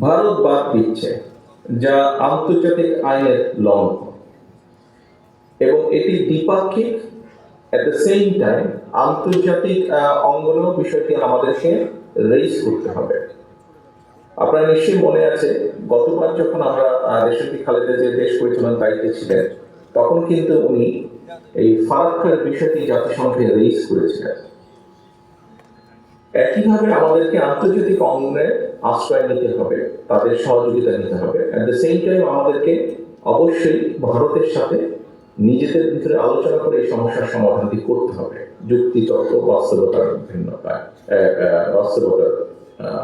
ভারত বাদ দিচ্ছে, যা আন্তর্জাতিক আইনের লঙ্ঘন। এবং এটি দ্বিপাক্ষিক এট দ্য সেম টাইম আন্তর্জাতিক অঙ্গনেও বিষয়টি আমাদেরকে রেইজ করতে হবে। আপনার নিশ্চয়ই মনে আছে গতবার যখন আমরা দেশটি খালেদা যে দেশ পরিচালনার দায়িত্বে ছিলেন, তখন কিন্তু উনি এই ফারাক্কার বিষয়টি জাতিসংঘে রেইজ করেছিলেন। একইভাবে আমাদেরকে আন্তর্জাতিক অঙ্গনে আশ্রয় নিতে হবে, তাদের সহযোগিতা নিতে হবে। অ্যাট দ্য সেম টাইম আমাদেরকে অবশ্যই ভারতের সাথে নিজেদের ভিতরে আলোচনা করে এই সমস্যার সমাধানটি করতে হবে। যুক্তি, তর্ক, বাস্তবতার ভিন্নতা বাস্তবতার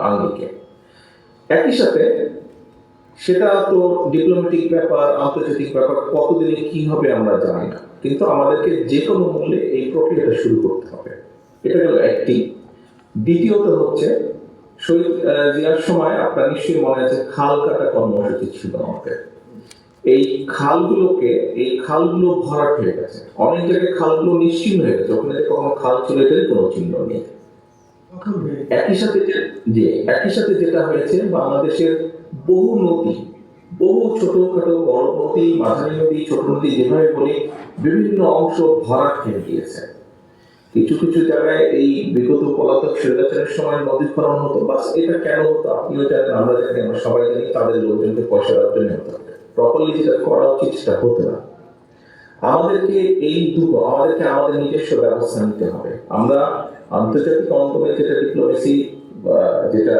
আঙ্গিকে। একই সাথে সেটা তো ডিপ্লোম্যাটিক ব্যাপার, আন্তর্জাতিক ব্যাপার, কতদিনে কি হবে আমরা জানি না। কিন্তু আমাদেরকে যে কোনো মূল্যে এই প্রক্রিয়াটা শুরু করতে হবে। এটা গেল একটি দ্বিতীয়ত হচ্ছে শহীদ জিয়ার সময় আপনার নিশ্চয়ই মনে আছে খাল কাটা কর্মসূচি ছিল আমাদের। এই খালগুলোকে এই খালগুলো ভরাট হয়ে গেছে। অনেক জায়গায় খালগুলো নিশ্চিন্ন হয়ে গেছে। ওখানে কখনো খাল ছিল এটার কোনো চিহ্ন নেই। একই সাথে যে- যে একই সাথে যেটা হয়েছে বাংলাদেশের বহু নদী বহু ছোটখাটো বড় নদী মাঝারি নদী ছোট নদী যেভাবে বলি বিভিন্ন অংশ ভরাট হয়ে গিয়েছে। কিছু কিছু জায়গায় এই বিগত পলাতক স্বৈরাচারের সময় নদী খনন হতো বাস এটা কেন হতো? আপনিও জানেন, আমরা জানি, আমরা সবাই জানি তাদের লোকজনকে পয়সা দেওয়ার জন্য হতো। প্রপারলি যেটা করা উচিত সেটা হতো না। আমাদেরকে এই দুটো, আমাদেরকে আমাদের নিজস্ব ব্যবস্থা নিতে হবে। আমরা আন্তর্জাতিক অঙ্গনে যেটা ডিপ্লোমেসি যেটা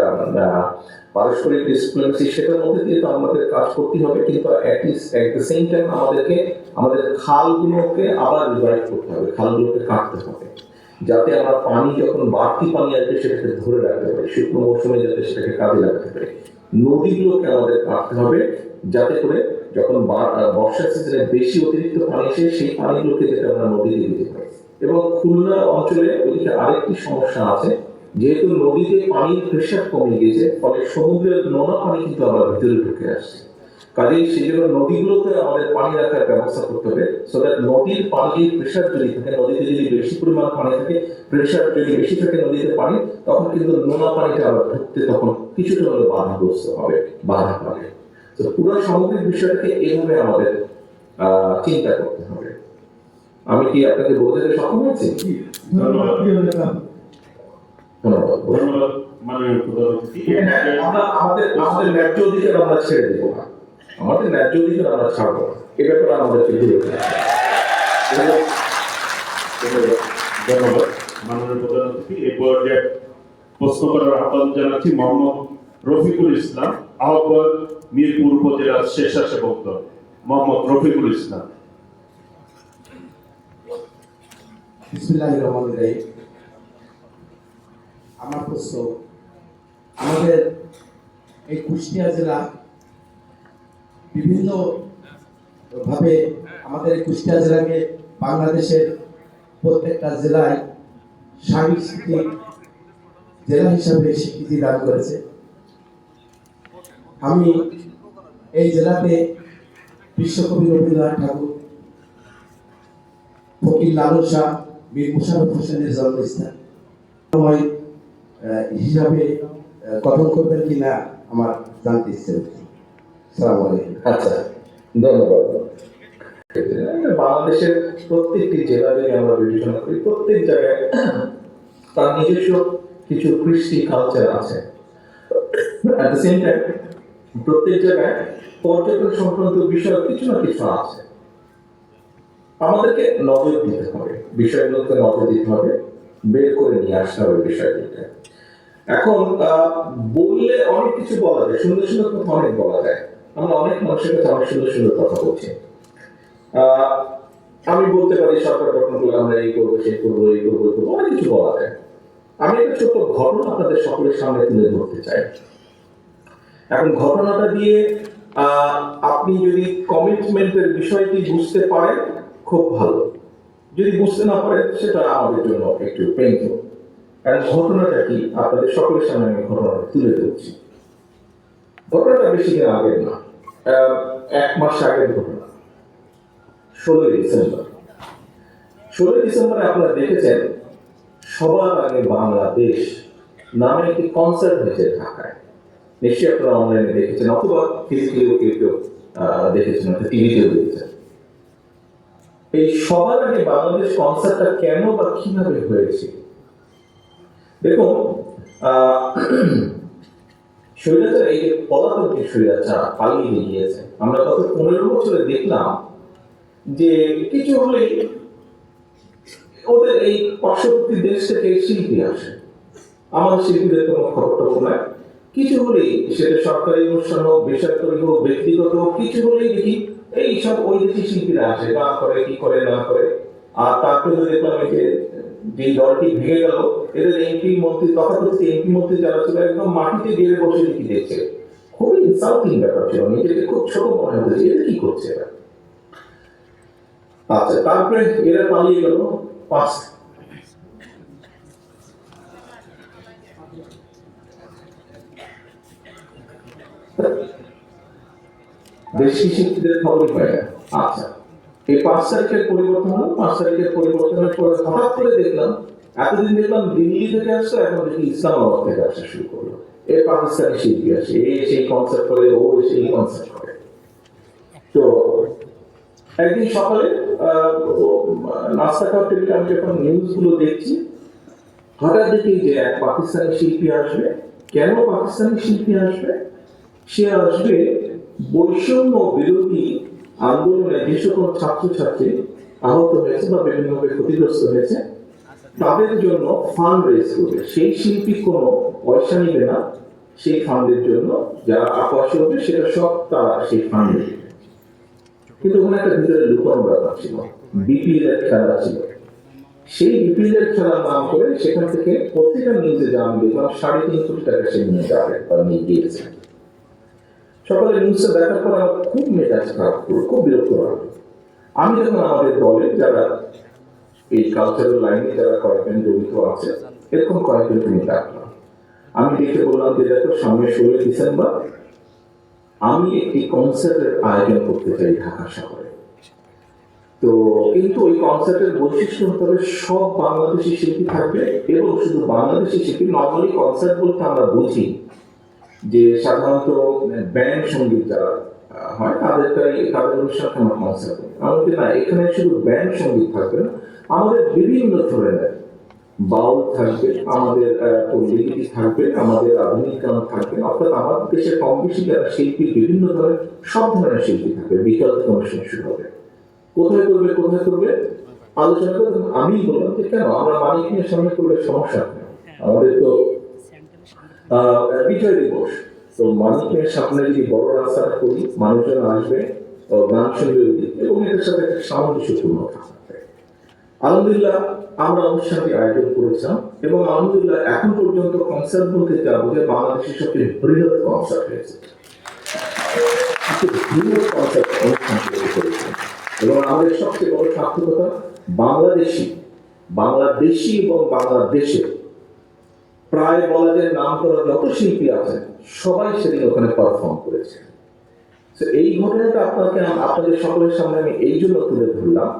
পারস্পরিক ডিপ্লোমেসি সেটার মধ্যে দিয়ে তো আমাদের কাজ করতে হবে, কিন্তু অ্যাট দ্য সেম টাইম আমাদেরকে, আমাদের খালগুলোকে আবার রিভাইভ করতে হবে, খালগুলোকে কাটতে হবে। যাতে আমরা পানি যখন বাড়তি পানি আসবে সেটাকে ধরে রাখতে পারি, শুকনো মৌসুমে যাতে সেটাকে কাজে লাগাতে পারি। নদীগুলোকে আমাদের কাটতে হবে, যাতে করে যখন বর্ষার সিজনে বেশি অতিরিক্ত পানি আসে, সেই পানিগুলোকে যাতে আমরা নদীতে দিতে পারি। এবং খুলনা অঞ্চলে ওইদিকে আরেকটি সমস্যা আছে যেহেতু নদীতে পানির প্রেশার কমে গিয়েছে ফলে সমুদ্রের নোনা পানি কিন্তু আমরা ভিতরে ঢুকে আসছে। কাজেই সেই জন্য নদীগুলোতে আমাদের পানি রাখার ব্যবস্থা করতে হবে সো দ্যাট নদীর পানির প্রেশার যদি থাকে নদীতে যদি বেশি পরিমাণ পানি থাকে প্রেশার যদি বেশি থাকে নদীতে পানি তখন কিন্তু নোনা পানিটা আবার ঢুকতে তখন কিছুটা হলে বাধাগ্রস্ত হবে বাধা পাবে। তো পুরো সামগ্রিক বিষয়টাকে এইভাবে আমাদের আহ, চিন্তা করতে হবে। আমি কি আপনাকে বোঝাতে সক্ষম হয়েছি? ধন্যবাদ ধন্যবাদ ধন্যবাদ মাননীয় প্রধানমন্ত্রী আমরা আমাদের আমাদের ন্যায্য অধিকার আমরা ছেড়ে দেবো না। আমাদের ন্যায্য অধিকার আমরা ছাড়বো না। এ ব্যাপারে আমাদেরকে দূরে থাকতে হবে। ধন্যবাদ। মাননীয় প্রধানমন্ত্রী এই পর্যায়ে প্রশ্ন করার আহ্বান জানাচ্ছি মোহাম্মদ রফিকুল ইসলাম আহ্বান মিরপুর উপজেলার স্বেচ্ছাসেবক দল। মোহাম্মদ রফিকুল ইসলাম। বিসমিল্লাহির রহমানির রহিম। আমার প্রশ্ন, আমাদের এই কুষ্টিয়া জেলা বিভিন্ন ভাবে আমাদের কুষ্টিয়া জেলাকে বাংলাদেশের প্রত্যেকটা জেলায় সাংস্কৃতিক জেলা হিসাবে স্বীকৃতি দান করেছে। আমি এই জেলাতে বিশ্বকবি রবীন্দ্রনাথ ঠাকুর, ফকির লালন শাহ, মীর মুশারফ হোসেনের জন্মস্থান। সময় হিসাবে গঠন করবেন কিনা আমার জানতে ইচ্ছে সালাম আলাইকুম। আচ্ছা ধন্যবাদ। বাংলাদেশের প্রত্যেকটি জেলা যদি আমরা বিবেচনা করি প্রত্যেক জায়গায় তার নিজস্ব কিছু কৃষ্টি কালচার আছে। অ্যাট দ্য সেম টাইম প্রত্যেক জায়গায় পর্যটন সংক্রান্ত বিষয় কিছু না কিছু আছে। আমাদেরকে নজর দিতে হবে বিষয়গুলোকে নজর দিতে হবে বের করে নিয়ে আসতে হবে বিষয়গুলোকে এখন বললে অনেক কিছু বলা যায়, সুন্দর সুন্দর কথা অনেক বলা যায়। আমরা অনেক মানুষের কাছে অনেক সুন্দর সুন্দর কথা বলছি। আমি বলতে পারি, সরকার গঠন করলে আমরা এই করব, সেই করব, এই করব করব, অনেক কিছু বলা যায়। আমি একটা ছোট্ট ঘটনা আপনাদের সকলের সামনে তুলে ধরতে চাই। এখন ঘটনাটা দিয়ে আপনি যদি কমিটমেন্টের বিষয়টি বুঝতে পারেন, খুব ভালো। যদি বুঝতে না পারেন, সেটা আমাদের জন্য একটু পেইনফুল কারণ ঘটনাটা কি? আপনাদের সকলের সামনে আমি ঘটনাটা তুলে ধরছি। ঘটনাটা বেশি দিন আগের না এক মাস আগের ঘটনা। ষোলোই ডিসেম্বর। ষোলোই ডিসেম্বরে আপনারা দেখেছেন, সবার আগে বাংলাদেশ নামে একটি কনসার্ট হয়েছে ঢাকায়। নিশ্চয়ই আপনারা অনলাইনে দেখেছেন অথবা ফিজিক্যালিও কেউ কেউ দেখেছেন অর্থাৎ টিভিতেও দেখেছেন। এই সবার আগে বাংলাদেশ কনসার্টটা কেন বা কীভাবে হয়েছে? দেখুন এই স্বৈরাচার পালিয়ে গিয়েছে। আমরা গত পনেরো বছরে দেখলাম যে কিছু ওদের এই পার্শ্ববর্তী দেশ থেকে শিল্পী আসে। আমাদের শিল্পীদের কোনো খবর নাই। কিছু হলেই সেটা সরকারি অনুষ্ঠান হোক, বেসরকারি হোক, ব্যক্তিগত হোক, কিছু হলেই দেখি এই সব ওই দেশি শিল্পীরা আসে গান করে, কি করে, না করে। আর তারপরে দেখলাম যে যে দলটি ভেঙে গেল, এদের এমপি মন্ত্রী, তথাকথিত এমপি মন্ত্রী যারা ছিল, একদম মাটিতে গিয়ে বসে দেখি দেখছে। খুবই ইনসাল্টিং ব্যাপার ছিল, নিজেকে খুব ছোট মনে হতো যে কি করছে এরা। আচ্ছা তারপরে এরা পালিয়ে গেল পাঁচ। বেশি শিক্ষিতের খবরই না। আচ্ছা এই পাঁচ তারিখের পরিবর্তন হলো, পাঁচ তারিখের পরিবর্তনের পরে হঠাৎ করে দেখলাম, এতদিন দেখলাম দিল্লি থেকে আসছে, এখন দেখি ইসলামাবাদ থেকে আসা শুরু করল। এ পাকিস্তানি শিল্পী আসে এ সেই কনসার্ট করে, ও সেই কনসার্ট করে। তো, একদিন সকালে নাস্তা খাওয়ার টেবিলে আমি যখন নিউজগুলো দেখছি, হঠাৎ দেখি যে এক পাকিস্তানি শিল্পী আসবে। কেন পাকিস্তানি শিল্পী আসবে? সে আসবে বৈষম্য বিরোধী আন্দোলনে যে সকল ছাত্রছাত্রী আহত হয়েছে বা বিভিন্নভাবে ক্ষতিগ্রস্ত হয়েছে। তাদের জন্য ফান্ড রেজ করবে। সেই শিল্পী কোনো পয়সা নিবে না। সেই ফান্ডের জন্য যারা পয়সা হবে সেটা সব তারা সেই ফান্ডে কিন্তু ওখানে একটা ভিতরে লুকানো ব্যাপার ছিল। বিপিএল এর খেলা ছিল। সেই বিপিএল এর খেলার নাম করে সেখান থেকে প্রত্যেকটা নিউজে জানবে দেখলাম সাড়ে তিন কোটি টাকা সে নিয়ে যাবে বা নিয়ে গিয়েছে। সকালে নিউজটা দেখার পর আমার খুব মেজাজ খারাপ করল খুব বিরক্ত লাগল আমি যখন আমাদের দলে যারা এই কালচারাল লাইনে যারা কয়েকজন জড়িত আছে, এরকম কয়েকজন তুমি ডাকলাম। আমি দেখে বললাম যে, দেখো, সামনে ষোলোই ডিসেম্বর, আমি একটি কনসার্টের আয়োজন করতে চাই ঢাকা শহরে। তো কিন্তু ওই কনসার্টের বৈশিষ্ট্য হতে হবে সব বাংলাদেশি শিল্পী থাকবে এবং শুধু বাংলাদেশি শিল্পী নর্মালি কনসার্ট বলতে আমরা বুঝি যে সাধারণত ব্যান্ড সংগীত যারা হয়, তাদেরটাই, তাদের অনুষ্ঠান আমরা কনসার্ট আমাদের না, এখানে শুধু ব্যান্ড সংগীত থাকবে না, আমাদের বিভিন্ন ধরনের বাউল থাকবে, আমাদের পল্লীগীতি থাকবে, আমাদের আধুনিক গান থাকবে, অর্থাৎ আমাদের দেশে কম বেশি যারা শিল্পী, বিভিন্ন ধরনের, সব ধরনের শিল্পী থাকবে, বিকাল থেকে অনুষ্ঠান শুরু হবে। কোথায় করবে কোথায় করবে? আলোচনা করে আমি বললাম যে কেন, আমরা মানিক নিয়ে সামনে করলে সমস্যা নেই আমাদের তো বিজয় দিবস। তো মানুষের সামনে যদি বড় রাস্তাটা করি, মানুষজন আসবে গান শুনবে, এবং এটার সাথে একটা সামঞ্জস্যপূর্ণ আলহামদুলিল্লাহ, আমরা অনুষ্ঠানটি আয়োজন করেছিলাম, এবং আলহামদুলিল্লাহ এখন পর্যন্ত কনসার্ট বলতে যা বোঝে বাংলাদেশের সবচেয়ে বৃহৎ কনসার্ট হয়েছে। এবং আমাদের সবচেয়ে বড় সার্থকতা বাংলাদেশি বাংলাদেশি এবং বাংলাদেশে প্রায় বলা যায় নাম করা যত শিল্পী আছেন সবাই সেদিন ওখানে পারফর্ম করেছে। এই ঘটনাটা আপনাকে, আপনাদের সকলের সামনে আমি এই জন্য তুলে ধরলাম।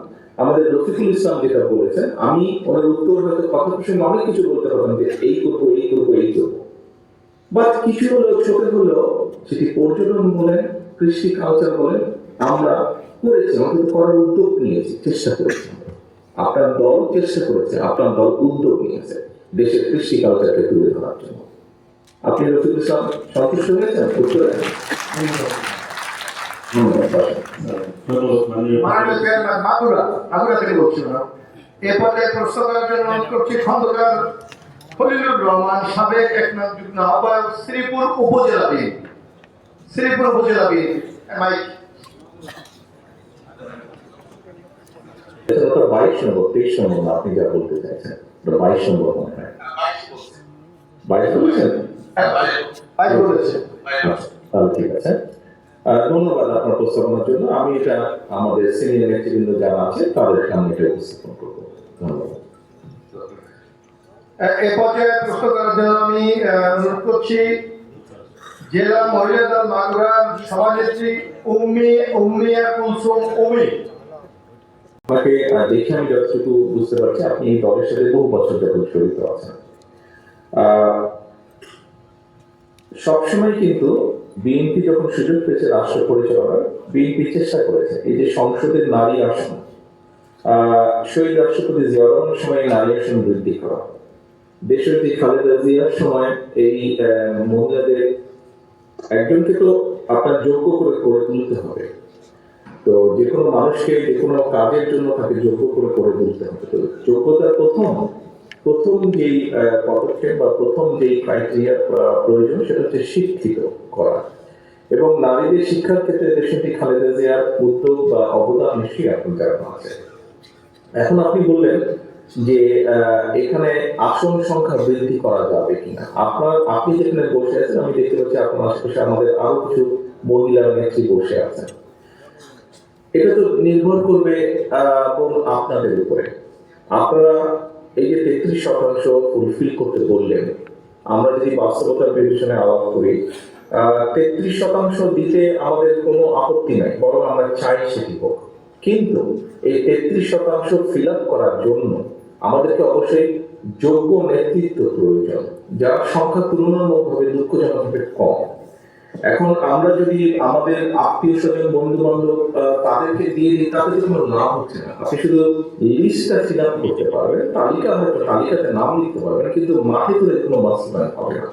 আমাদের রফিকুল ইসলাম যেটা বলেছেন, আমি ওনার উত্তর হয়তো কথা প্রসঙ্গে অনেক কিছু বলতে পারতাম যে এই করব এই করব এই করব। বাট কিছু হলেও, ছোট হলেও, সেটি পর্যটন বলেন, কৃষি কালচার বলেন, আমরা করেছি, আমাদের করার উদ্যোগ নিয়েছি, চেষ্টা করেছি। আপনার দল চেষ্টা করেছে, আপনার দল উদ্যোগ নিয়েছে। দেশের কৃষি কালচারকে তুলে ধরার জন্য। আপনি রফিকুল ইসলাম সন্তুষ্ট হয়েছেন উত্তরে এ পর্যায়ে প্রশ্ন করার জন্য অনুরোধ করছি খন্দকার খলিলুর রহমান সাবেক একনাথ যুগ্ম আহ্বায়ক শ্রীপুর উপজেলা বিএনপি। শ্রীপুর উপজেলা বিএনপি মাইক। এটা ওটা বাইশ নম্বর তেইশ নম্বর আপনি যা বলতে চাইছেন। বাইশ নম্বর বাইশ বলেছেন তাহলে ঠিক আছে। ধন্যবাদ আপনার প্রস্তাবনার জন্য। আমি এটা আমাদের সিনিয়র নেতৃবৃন্দ যারা আছে তাদের সামনে এটা উপস্থাপন করব। ধন্যবাদ। এ পর্যায়ে প্রশ্ন করার জন্য আমি অনুরোধ করছি জেলা মহিলা দল মাগুরার সভানেত্রী উম্মি উম্মিয়া কুলসুম উমি আপনাকে দেখে আমি যতটুকু বুঝতে পারছি, আপনি এই দলের সাথে বহু বছর যাবত জড়িত আছেন। সবসময় কিন্তু বিএনপি যখন সুযোগ পেয়েছে রাষ্ট্র পরিচালনার বিএনপি চেষ্টা করেছে। এই যে সংসদের নারী আসন শহীদ রাষ্ট্রপতি জিয়া রহমানের সময় নারী আসন বৃদ্ধি করা। দেশনেত্রী খালেদা জিয়ার সময় এই মহিলাদের একজনকে তো আপনার যোগ্য করে করে তুলতে হবে। তো যে কোনো মানুষকে যে কোনো কাজের জন্য তাকে যোগ্য করে করে তুলতে হবে। তো যোগ্যতার প্রথম প্রথম যেই পদক্ষেপ বা প্রথম যেই ক্রাইটেরিয়া প্রয়োজন সেটা হচ্ছে শিক্ষিত করা। এবং নারীদের শিক্ষার ক্ষেত্রে দেশটি খালেদা জিয়ার উদ্যোগ বা অবদান নিশ্চয়ই এখন জানানো আছে এখন আপনি বললেন যে এখানে আসন সংখ্যা বৃদ্ধি করা যাবে কিনা। আপনার, আপনি যেখানে বসে আছেন, আমি দেখতে পাচ্ছি আপনার আশেপাশে আমাদের আরও কিছু মহিলা নেত্রী বসে আছেন। এটা তো নির্ভর করবে আপনাদের উপরে। আপনারা এই যে তেত্রিশ শতাংশ ফুলফিল করতে বললেন, আমরা যদি বাস্তবতার বিবেচনায় আলাপ করি তেত্রিশ শতাংশ দিতে আমাদের কোনো আপত্তি নাই, বরং আমরা চাই সেটি হোক। কিন্তু এই তেত্রিশ শতাংশ ফিল আপ করার জন্য আমাদেরকে অবশ্যই যোগ্য নেতৃত্ব প্রয়োজন, যার সংখ্যা তুলনামূলকভাবে দুঃখজনকভাবে কম। এখন আমরা যদি আমাদের আত্মীয় স্বজন বন্ধু বান্ধব তাদেরকে দিয়ে দিই, তাতে তো কোনো নাম হচ্ছে না। আপনি শুধু লিস্টটা ফিল আপ করতে পারবেন, তালিকা হয়তো তালিকাতে নাম লিখতে পারবেন কিন্তু মাঠে তুলে কোনো বাস্তবায়ন হবে না।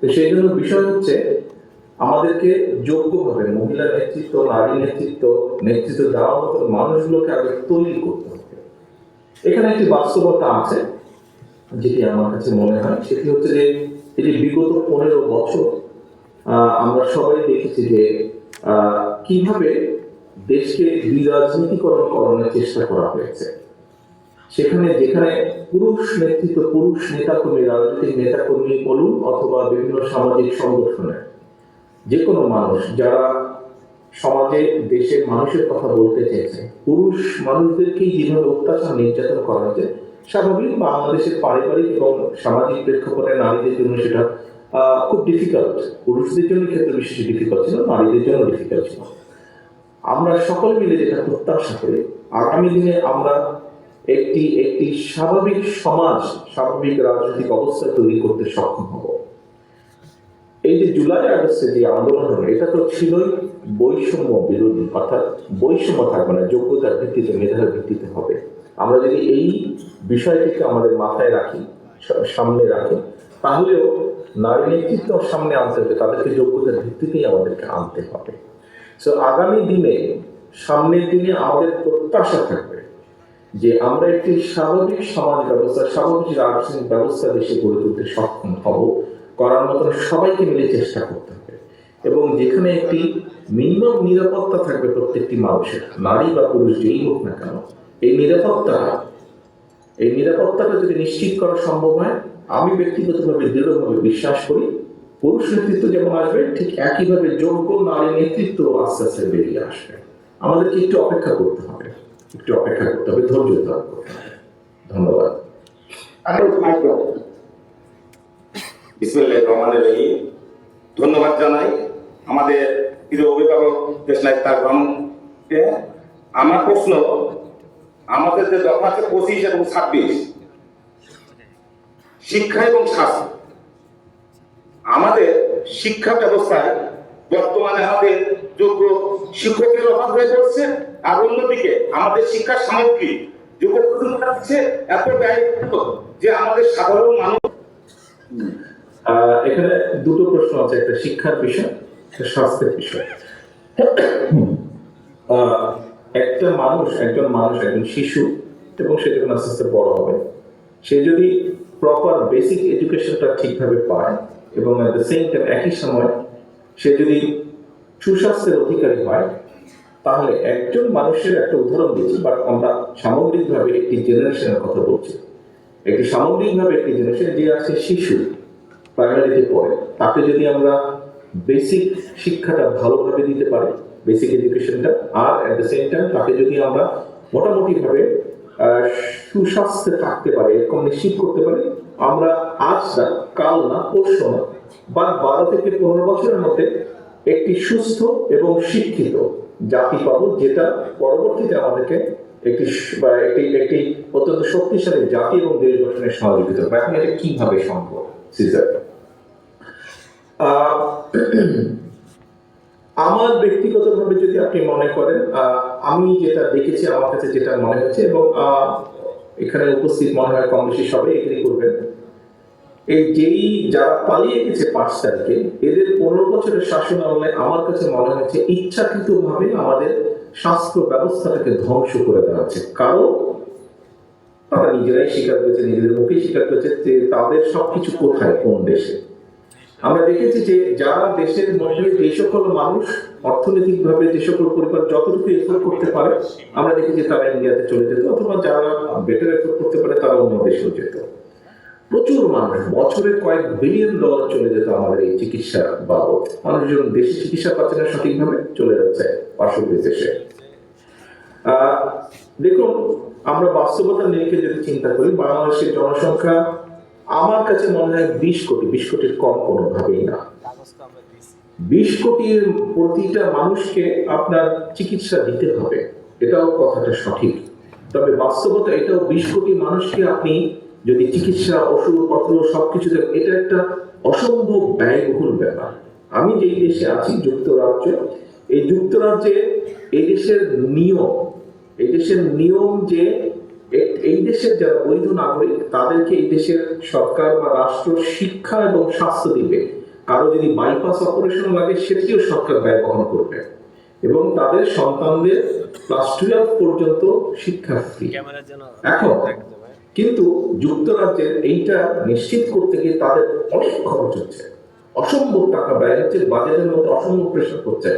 তো সেই জন্য বিষয় হচ্ছে, আমাদেরকে যোগ্যভাবে মহিলা নেতৃত্ব, নারী নেতৃত্ব নেতৃত্ব দেওয়ার মতো মানুষগুলোকে আগে তৈরি করতে হবে। এখানে একটি বাস্তবতা আছে, যেটি আমার কাছে মনে হয়, সেটি হচ্ছে যে যে বিগত পনেরো বছর আমরা সবাই দেখেছি যে কীভাবে দেশকে বিরাজনীতিকরণ করণের চেষ্টা করা হয়েছে। সেখানে যেখানে পুরুষ নেতৃত্ব, পুরুষ নেতাকর্মী, রাজনৈতিক নেতাকর্মী বলুন অথবা বিভিন্ন সামাজিক সংগঠনে যে কোনো মানুষ, যারা সমাজে দেশের মানুষের কথা বলতে চেয়েছে, পুরুষ মানুষদেরকেই যেভাবে অত্যাচার নির্যাতন করা হয়েছে, স্বাভাবিক বাংলাদেশের পারিবারিক এবং সামাজিক প্রেক্ষাপটে নারীদের জন্য সেটা খুব ডিফিকাল্ট পুরুষদের জন্য ক্ষেত্রে বিশেষ ডিফিকাল্ট ছিল, নারীদের জন্য ডিফিকাল্ট ছিল। আমরা সকল মিলে যেটা প্রত্যাশা করি, আগামী দিনে আমরা একটি একটি স্বাভাবিক সমাজ, স্বাভাবিক রাজনৈতিক অবস্থা তৈরি করতে সক্ষম হব। এই যে জুলাই আগস্টে যে আন্দোলন হলো, এটা তো ছিলই বৈষম্য বিরোধী, অর্থাৎ বৈষম্য থাকবে না, যোগ্যতার ভিত্তিতে, মেধার ভিত্তিতে হবে। আমরা যদি এই বিষয়টিকে আমাদের মাথায় রাখি সামনে রাখি, তাহলেও নারী নেতৃত্ব সামনে আনতে হবে তাদেরকে যোগ্যতার ভিত্তিতেই আমাদেরকে আনতে হবে। সো আগামী দিনে, সামনের দিনে আমাদের প্রত্যাশা থাকবে যে আমরা একটি স্বাভাবিক সমাজ ব্যবস্থা, স্বাভাবিক রাজনৈতিক ব্যবস্থা দেশে গড়ে তুলতে সক্ষম হব। করার মতন সবাইকে মিলে চেষ্টা করতে হবে। এবং যেখানে একটি মিনিমাম নিরাপত্তা থাকবে প্রত্যেকটি মানুষের, নারী বা পুরুষ যেই হোক না কেন, এই নিরাপত্তা, এই নিরাপত্তাটা যদি নিশ্চিত করা সম্ভব হয় ব্যক্তিগতভাবে দৃঢ়ভাবে বিশ্বাস করি পুরুষ নেতৃত্ব যেমন আসবে ঠিক একইভাবে যোগ্য নারী নেতৃত্ব আস্তে আস্তে বেরিয়ে আসবে। আমাদেরকে একটু অপেক্ষা করতে হবে একটু অপেক্ষা করতে হবে ধৈর্য ধারণ করতে হবে। ধন্যবাদ। আমি বিসমুল্লাহ রহমানের রহিম। ধন্যবাদ জানাই আমাদের প্রিয় অভিভাবক দেশনায়ক তার আমার প্রশ্ন আমাদের যে দফা আছে পঁচিশ এবং ছাব্বিশ শিক্ষা এবং স্বাস্থ্য। আমাদের শিক্ষা ব্যবস্থায় বর্তমানে আমাদের যোগ্য শিক্ষকের অভাব হয়ে পড়ছে, আর অন্যদিকে আমাদের শিক্ষার সামগ্রী এত ব্যয় যে আমাদের সাধারণ মানুষ এখানে দুটো প্রশ্ন আছে, একটা শিক্ষার বিষয় স্বাস্থ্যের বিষয়। একটা মানুষ, একজন মানুষ, একজন শিশু, এবং সে যখন আস্তে আস্তে বড় হবে, সে যদি প্রপার বেসিক এডুকেশনটা ঠিকভাবে পায় এবং অ্যাট দ্য সেম টাইম একই সময় সে যদি সুস্বাস্থ্যের অধিকারী হয়, তাহলে একজন মানুষের একটা উদাহরণ দিচ্ছি বাট আমরা সামগ্রিকভাবে একটি জেনারেশনের কথা বলছি। একটি সামগ্রিকভাবে একটি জেনারেশন যে আছে শিশু প্রাইমারিতে পড়ে, তাকে যদি আমরা বেসিক শিক্ষাটা ভালোভাবে দিতে পারি বেসিক এডুকেশনটা আর অ্যাট দ্য সেম টাইম তাকে যদি আমরা মোটামুটিভাবে সুস্বাস্থ্যে থাকতে পারে এরকম নিশ্চিত করতে পারি। আমরা আজ না কাল না পরশু না বা বারো থেকে পনেরো বছরের মধ্যে একটি সুস্থ এবং শিক্ষিত জাতি পাবো যেটা পরবর্তীতে আমাদেরকে একটি একটি একটি অত্যন্ত শক্তিশালী জাতি এবং দেশ গঠনের সহযোগিতা এখন এটা কীভাবে সম্ভব? সিজার। আহ, আমার ব্যক্তিগতভাবে যদি আপনি মনে করেন আমি যেটা দেখেছি, আমার কাছে যেটা মনে হচ্ছে এবং এখানে উপস্থিত মনে হয় কম বেশি সবাই এগ্রি করবেন, এই যেই যারা পালিয়ে গেছে পাঁচ তারিখে, এদের পনেরো বছরের শাসন আমলে আমার কাছে মনে হচ্ছে ইচ্ছাকৃত ভাবে আমাদের স্বাস্থ্য ব্যবস্থাটাকে ধ্বংস করে দেওয়া হচ্ছে। কারণ তারা নিজেরাই স্বীকার করেছে, নিজেদের মুখে স্বীকার করেছে যে তাদের সবকিছু কোথায়? কোন দেশে? আমরা দেখেছি যে যারা দেশের মধ্যে যে সকল মানুষ, অর্থনৈতিকভাবে যে সকল পরিবার যতটুকু এফোর্ড করতে পারে, আমরা দেখেছি তারা ইন্ডিয়াতে চলে যেত, অথবা যারা বেটার এফোর্ড করতে পারে, তারা অন্য দেশেও যেত। প্রচুর মানুষ, বছরে কয়েক বিলিয়ন ডলার চলে যেত আমাদের এই চিকিৎসা বাবদ। মানুষজন দেশে চিকিৎসা পাচ্ছে না সঠিকভাবে, চলে যাচ্ছে পার্শ্ববর্তী দেশে। দেখুন, আমরা বাস্তবতা নিরিখে যদি চিন্তা করি, বাংলাদেশের জনসংখ্যা আমার কাছে মনে হয় বিশ কোটি বিশ কোটির কম কোনোভাবেই না। বিশ কোটির প্রতিটা মানুষকে আপনার চিকিৎসা দিতে হবে। এটাও কথাটা সঠিক। তবে বাস্তবতা এটাও বিশ কোটি মানুষকে আপনি যদি চিকিৎসা ওষুধপত্র সবকিছু দেন এটা একটা অসম্ভব ব্যয়বহুল ব্যাপার। আমি যেই দেশে আছি যুক্তরাজ্য এই যুক্তরাজ্যে এই দেশের নিয়ম এই দেশের নিয়ম যে এই দেশের যারা বৈধ নাগরিক তাদেরকে এই দেশের সরকার বা রাষ্ট্র শিক্ষা এবং স্বাস্থ্য দিবে। কারও যদি বাইপাস অপারেশন লাগে সেটিও সরকার ব্যয় বহন করবে। এবং তাদের সন্তানদের ক্লাস টুয়েলভ পর্যন্ত শিক্ষা ফ্রি এখন কিন্তু যুক্তরাজ্যের এইটা নিশ্চিত করতে গিয়ে তাদের অনেক খরচ হচ্ছে। অসম্ভব টাকা ব্যয় হচ্ছে বাজেটের মধ্যে অসম্ভব প্রেশার করছে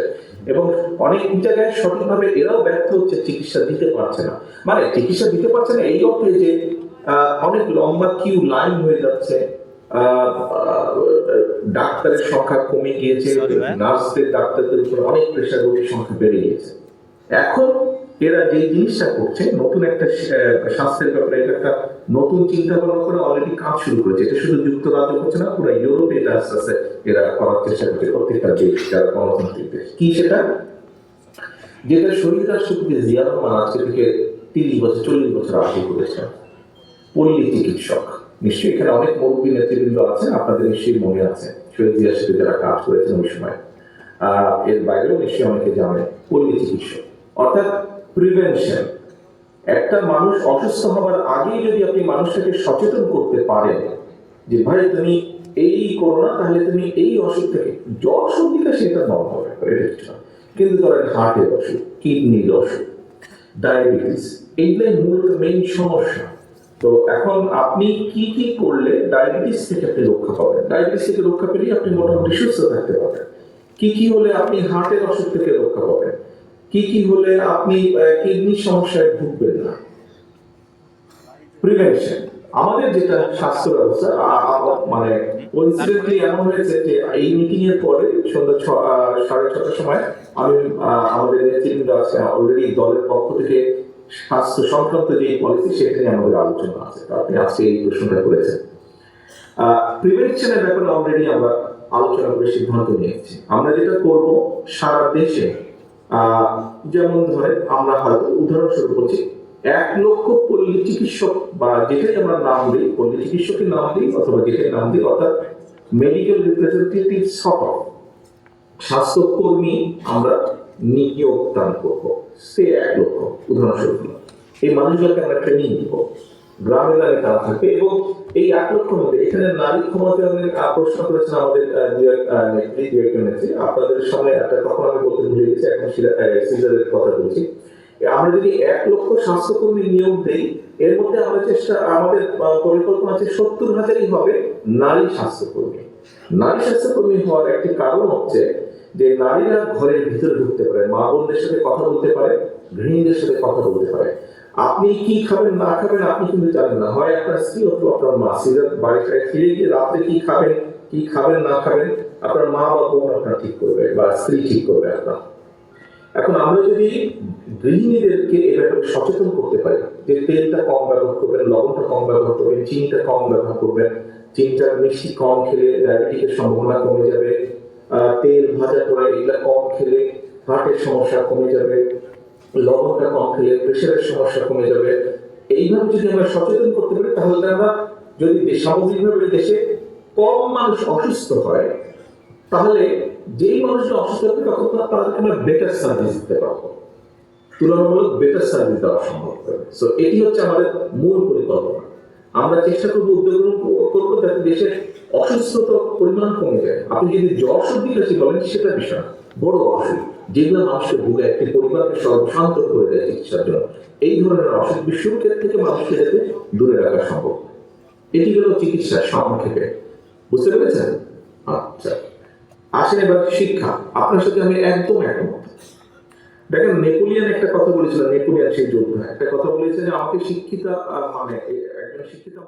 এবং অনেক জায়গায় সঠিকভাবে এরাও ব্যর্থ হচ্ছে চিকিৎসা দিতে পারছে না। মানে চিকিৎসা দিতে পারছে না এই অর্থে যে আহ, অনেক লম্বা কিউ লাইন হয়ে যাচ্ছে ডাক্তারের সংখ্যা কমে গিয়েছে নার্সদের ডাক্তারদের উপর অনেক প্রেশার রোগীর সংখ্যা বেড়ে গিয়েছে। এখন এরা যেই জিনিসটা করছে, নতুন একটা স্বাস্থ্যের ব্যাপারে এটা একটা নতুন চিন্তা ভাবনা করে অলরেডি কাজ শুরু করেছে। এটা শুধু যুক্তরাজ্য করছে না, পুরো ইউরোপে এটা আস্তে আস্তে এরা করার চেষ্টা করছে। প্রত্যেকটা দেশ, যারা গণতান্ত্রিক দেশ। কি সেটা? যেটা শহীদ রাষ্ট্রপতি জিয়া রহমান আজকে থেকে তিরিশ বছর, চল্লিশ বছর আগে করেছেন। পল্লী চিকিৎসক। নিশ্চয়ই এখানে অনেক মুরব্বী নেতৃবৃন্দ আছে, আপনাদের নিশ্চয়ই মনে আছে। শহীদ জিয়ার সাথে যারা কাজ করেছেন ওই সময়। এর বাইরেও নিশ্চয়ই অনেকে জানে পল্লী চিকিৎসক। অর্থাৎ প্রিভেনশন একটা মানুষ অসুস্থ হবার আগেই যদি আপনি মানুষটাকে সচেতন করতে পারেন যে, ভাই, তুমি এই করো না, তাহলে তুমি এই অসুখ থেকে জ্বর সর্দিটা সেটা নর্মাল এটা কিছু কিন্তু ধরেন হার্টের অসুখ কিডনির অসুখ ডায়াবেটিস এইগুলাই মূলত মেইন সমস্যা। তো এখন আপনি কি কি করলে ডায়াবেটিস থেকে আপনি রক্ষা পাবেন? ডায়াবেটিস থেকে রক্ষা পেলেই আপনি মোটামুটি সুস্থ থাকতে পারবেন। কি কি হলে আপনি হার্টের অসুখ থেকে রক্ষা পাবেন? কি কি হলে আপনি কিডনির সমস্যায় ভুগবেন না? প্রিভেনশন আমাদের যেটা স্বাস্থ্য ব্যবস্থা মানে পরিস্থিতি এমন হয়েছে যে এই মিটিং এর পরে সন্ধ্যা ছ- সাড়ে ছটার সময় আমি আমাদের নেতৃবৃন্দ আছে অলরেডি দলের পক্ষ থেকে স্বাস্থ্য সংক্রান্ত যে পলিসি সেটা নিয়ে আমাদের আলোচনা আছে। আপনি আজকে এই প্রশ্নটা করেছেন। প্রিভেনশনের ব্যাপারে অলরেডি আমরা আলোচনা করে সিদ্ধান্ত নিয়েছি। আমরা যেটা করব, সারা দেশে যেমন ধরে আমরা হয়তো উদাহরণস্বরূপ বলছি, এক লক্ষ পল্লী চিকিৎসক বা যেটাই আমরা নাম দিই, পল্লী চিকিৎসকের নাম দিই অথবা যেটাই নাম দিই, অর্থাৎ মেডিকেল রিপ্রেজেন্টেটিভ সহ স্বাস্থ্যকর্মী আমরা নিয়োগ দান করব সে এক লক্ষ, উদাহরণস্বরূপ। এই মানুষগুলোকে আমরা ট্রেনিং দিব গ্রামে গ্রামে তারা থাকবে এবং এই এক লক্ষ মধ্যে এখানে নারী ক্ষমতায়নের প্রশ্ন করেছেন আমাদের। আপনাদের সামনে একটা তখন আমি বলতে ভুলে গেছি, এখন সিজারের কথা বলছি। আমরা যদি এক লক্ষ স্বাস্থ্যকর্মী নিয়োগ দেই, এর মধ্যে আমরা চেষ্টা, আমাদের পরিকল্পনা আছে সত্তর হাজারই হবে নারী স্বাস্থ্যকর্মী। নারী স্বাস্থ্যকর্মী হওয়ার একটি কারণ হচ্ছে যে নারীরা ঘরের ভিতরে ঢুকতে পারে, মা বোনদের সাথে কথা বলতে পারে, গৃহিণীদের সাথে কথা বলতে পারে। আপনি কি খাবেন, না খাবেন, আপনি কিন্তু জানেন না। হয় আপনার স্ত্রী অথবা আপনার মা সিজার বাড়িটায় ফিরে গিয়ে রাতে কি খাবেন কি খাবেন, না খাবেন, আপনার মা বা বোন আপনার ঠিক করবে বা স্ত্রী ঠিক করবে আপনার। এখন আমরা যদি গৃহিণীদেরকে এ ব্যাপারে সচেতন করতে পারি, যে তেলটা কম ব্যবহার করবেন, লবণটা কম ব্যবহার করবেন, চিনিটা কম ব্যবহার করবেন, চিনিটা মিষ্টি কম খেলে ডায়াবেটিসের সম্ভাবনা কমে যাবে তেল ভাজা করে এগুলা কম খেলে হার্টের সমস্যা কমে যাবে লবণটা কম খেলে প্রেশারের সমস্যা কমে যাবে। এইভাবে যদি আমরা সচেতন করতে পারি, তাহলে আমরা যদি সামগ্রিকভাবে দেশে কম মানুষ অসুস্থ হয়, তাহলে যেই মানুষটা অসুস্থ হবে, তখন তাদেরকে আমরা বেটার সার্ভিস দিতে পারব। তুলনামূলক বেটার সার্ভিস দেওয়া সম্ভব হবে। সো এটি হচ্ছে আমাদের মূল পরিকল্পনা। আমরা চেষ্টা করব, উদ্যোগ করব যাতে দেশের অসুস্থতার পরিমাণ কমে যায়। আপনি যদি জ্বর সর্দি কাশি বলেন, সেটা বিষয়। বড় অসুখ, যেগুলো মানুষকে ভুগে একটি পরিবারকে সর্বশান্ত করে দেয় চিকিৎসার জন্য। এই ধরনের অসুখ বিশ্বক্ষেত্র থেকে মানুষকে যাতে দূরে রাখা সম্ভব। এটি হলো চিকিৎসা সংক্ষেপে বুঝতে পেরেছেন? আচ্ছা। আসেন এবার শিক্ষা। আপনার সাথে আমি একদম একমত। দেখেন, নেপোলিয়ান একটা কথা বলেছিল, নেপোলিয়ান সেই যোদ্ধা। একটা কথা বলেছে যে, আমাকে শিক্ষিতা মানে একজন শিক্ষিতা